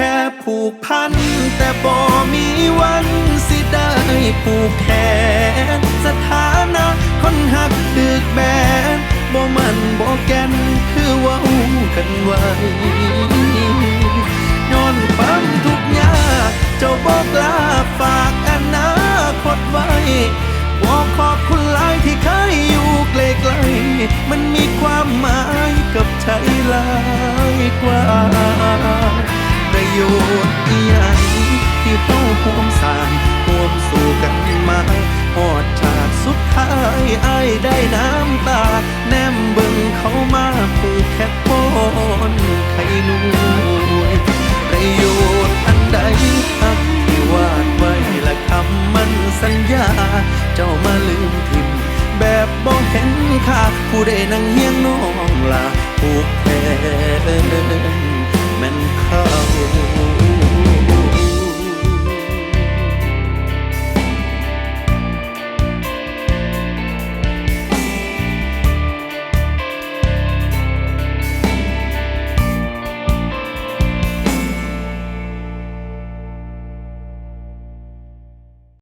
แค่ผูกพัน แต่บ่มีวันสิได้ผูกแขนสถานะคนหักดึกแบนบ่มันบ่แกนคือว่ากันไว้ย้อนความทุกยากเจ้าบอกลาฝากอนาคตไว้บอกขอบคุณหลายที่เคยอยู่ไกลๆมันมีความหมายกับใจหลายกว่า โยชน์อีหยังที่เต้องห่วมสร้างห่วมสู่กันมาหอดฉากสุดท้ายอายได้น้ำตา แนมเบิ่งเขามาผูกแค่พนไข่นวลประโยชน์อันใดหักที่วาดไว้และคำมันสัญญา เจ้ามาลืมทิมแบบบ่เห็นค่าผู้ใดนั่งเฮียงน้องลาผูกแขน